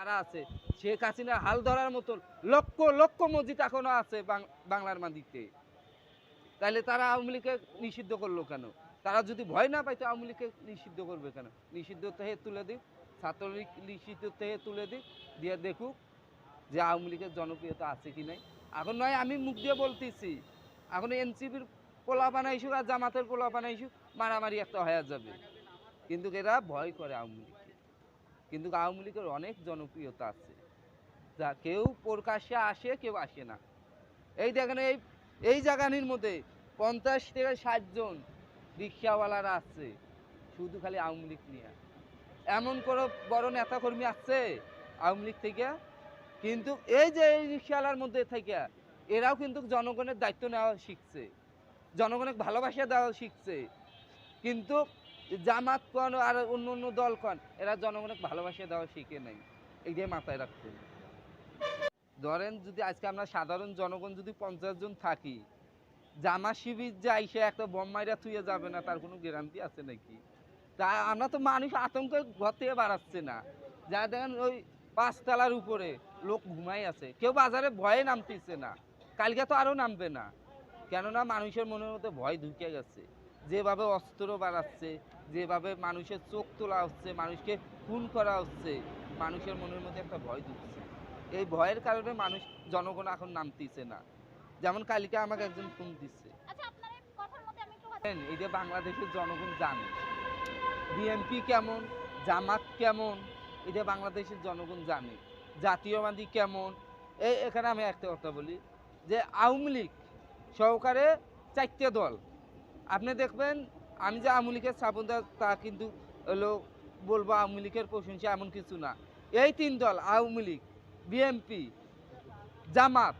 তারা আছে। শেখ হাসিনা হাল ধরার মতন লক্ষ লক্ষ মসজিদ এখনও আছে বাংলার মাটিতে। তাহলে তারা আওয়ামী লীগকে নিষিদ্ধ করল কেন? তারা যদি ভয় না পাইতো আওয়ামী লীগকে নিষিদ্ধ করবে কেন? নিষিদ্ধ থেকে তুলে দিক ছাত্রলীগ নিষিদ্ধ থেকে তুলে দিক দিয়ে দেখুক যে আওয়ামী লীগের জনপ্রিয়তা আছে কি নাই। এখন নয়, আমি মুখ দিয়ে বলতেছি, এখন এনসিপির পোলা বানাইছুক আর জামাতের পোলা বানাইছুক মারামারি একটা হয়ে যাবে। কিন্তু এরা ভয় করে আওয়ামী কিন্তু আওয়ামী লীগের অনেক জনপ্রিয়তা আছে। যা কেউ প্রকাশ্যে আসে, কেউ আসে না। এই দেখেন, এই এই জায়গানির মধ্যে পঞ্চাশ থেকে ষাট জন রিক্সাওয়ালারা আছে, শুধু খালি আওয়ামী লীগ নিয়ে। এমন কোনো বড় নেতাকর্মী আছে আওয়ামী লীগ থেকে? কিন্তু এই যে এই রিক্সাওয়ালার মধ্যে থেকে, এরাও কিন্তু জনগণের দায়িত্ব নেওয়া শিখছে। জনগণের ভালোবাসা দেওয়া শিখছে। কিন্তু জামাত কন আর অন্য অন্য দল কন, এরা জনগণের ভালোবাসা দেওয়া শিখে নাই। এই যে মাথায় রাখতে ধরেন যদি আজকে আমরা সাধারণ জনগণ যদি পঞ্চাশ জন থাকি, জামা শিবির যে আইসে একটা বম মাইরা থুয়ে যাবে না, তার কোনো গ্যারান্টি আছে নাকি? তা আমরা তো মানুষ, আতঙ্কে ঘর থেকে বাড়াচ্ছে না। যা দেখেন ওই পাঁচতলার উপরে লোক ঘুমাই আছে। কেউ বাজারে ভয়ে নামতেছে না। কালকে তো আরও নামবে না। কেননা মানুষের মনের মধ্যে ভয় ঢুকে গেছে। যেভাবে অস্ত্র বাড়াচ্ছে যেভাবে মানুষের চোখ তোলা হচ্ছে মানুষকে খুন করা হচ্ছে মানুষের মনের মধ্যে একটা ভয় ঢুকছে। এই ভয়ের কারণে মানুষ জনগণ এখন নামতেছে না। যেমন কালকে আমাকে একজন ফোন দিচ্ছে। আচ্ছা এই যে বাংলাদেশের জনগণ জানে বিএনপি কেমন জামাত কেমন এটা বাংলাদেশের জনগণ জানে জাতীয়বাদী কেমন এই এখানে আমি একটা কথা বলি যে আওয়ামী লীগ সহকারে চারটে দল। আপনি দেখবেন আমি যে আওয়ামী লীগের স্থাপন তা কিন্তু হলো বলব আওয়ামী লীগের প্রশংসা এমন কিছু না। এই তিন দল, আওয়ামী লীগ বিএনপি জামাত,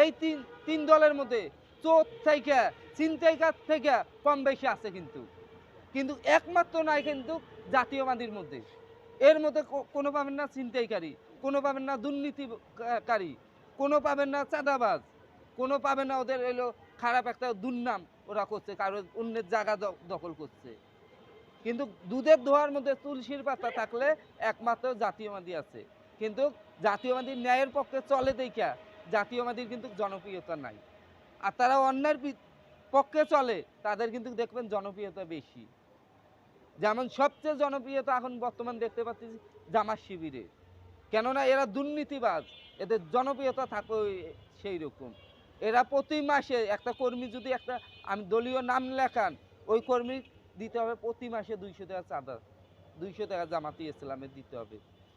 এই তিন তিন দলের মধ্যে চোর থেকে চিন্তাইকার থেকে কম বেশি আছে কিন্তু। কিন্তু একমাত্র নাই কিন্তু জাতীয়বাদীর মধ্যে। এর মধ্যে কোনো পাবেন না চিন্তাইকারী কোনো পাবেন না দুর্নীতিকারী, কোনো পাবেন না চাঁদাবাজ, কোনো পাবেন না ওদের এলো খারাপ একটা দুর্নাম ওরা করছে কারও অন্যের জায়গা দখল করছে। কিন্তু দুধের ধোয়ার মধ্যে তুলসীর পাতা থাকলে একমাত্র জাতীয়বাদী আছে। কিন্তু জাতীয়বাদী ন্যায়ের পক্ষে চলে দেখা জাতীয়বাদীর কিন্তু জনপ্রিয়তা নাই। আর তারা অন্যের পক্ষে চলে, তাদের কিন্তু দেখবেন জনপ্রিয়তা বেশি। যেমন সবচেয়ে জনপ্রিয়তা এখন বর্তমান দেখতে পাচ্ছি জামাত শিবিরে। কেননা এরা দুর্নীতিবাজ, এদের জনপ্রিয়তা ওই- সেই রকম। এরা প্রতি মাসে একটা কর্মী যদি একটা, আমি দলীয় নাম লেখান, ওই কর্মী দিতে হবে প্রতি মাসে দুইশো টাকা চাঁদা, দুইশো টাকা জামাতি ইসলামের দিতে হবে।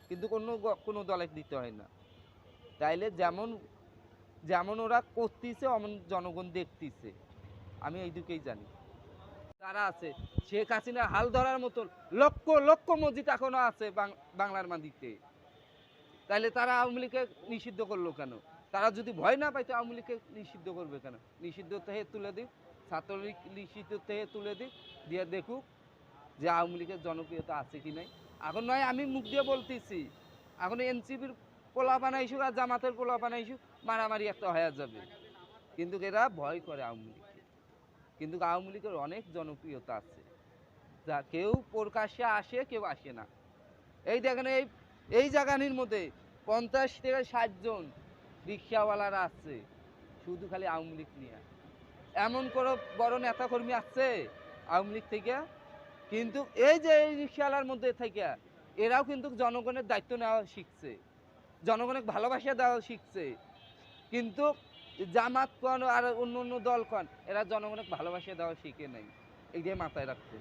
কিন্তু কোনো কোনো দলে দিতে হয় না। তাইলে যেমন যেমন ওরা করতেছে, অমন জনগণ দেখতেছে। আমি এই দিকেই জানি। তারা আছে, শেখ হাসিনা হাল ধরার মতন লক্ষ লক্ষ মসজিদ এখনও আছে বাংলার মাটিতে। তাইলে তারা আওয়ামী লীগকে নিষিদ্ধ করল কেন? তারা যদি ভয় না পাইতো আওয়ামী লীগকে নিষিদ্ধ করবে কেন? নিষিদ্ধ থেকে তুলে দিক, ছাত্রলীগ নিষিদ্ধ থেকে তুলে দিক, দিয়ে দেখুক যে আওয়ামী লীগের জনপ্রিয়তা আছে কি নাই। এখন নয়, আমি মুখ দিয়ে বলতেছি, এখন এনসিপির পোলা বানাইছুক আর জামাতের পোলা বানাইছুক মারামারি একটা হয়ে যাবে। কিন্তু এরা ভয় করে আওয়ামী লীগকে। কিন্তু আওয়ামী লীগের অনেক জনপ্রিয়তা আছে, যা কেউ প্রকাশ্যে আসে, কেউ আসে না। এই দেখেন, এই এই জায়গানির মধ্যে পঞ্চাশ থেকে ষাট জন রিক্সাওয়ালারা আছে শুধু খালি আওয়ামী লীগ নিয়ে। এমন কোনো বড় নেতাকর্মী আছে আওয়ামী লীগ থেকে? কিন্তু এই যে এই রিক্সাওয়ালার মধ্যে থেকে, এরাও কিন্তু জনগণের দায়িত্ব নেওয়া শিখছে, জনগণের ভালোবাসা দেওয়া শিখছে। কিন্তু জামাত কন আর অন্য অন্য দল কন, এরা জনগণের ভালোবাসা দেওয়া শিখে নাই। এই যে মাথায় রাখতে।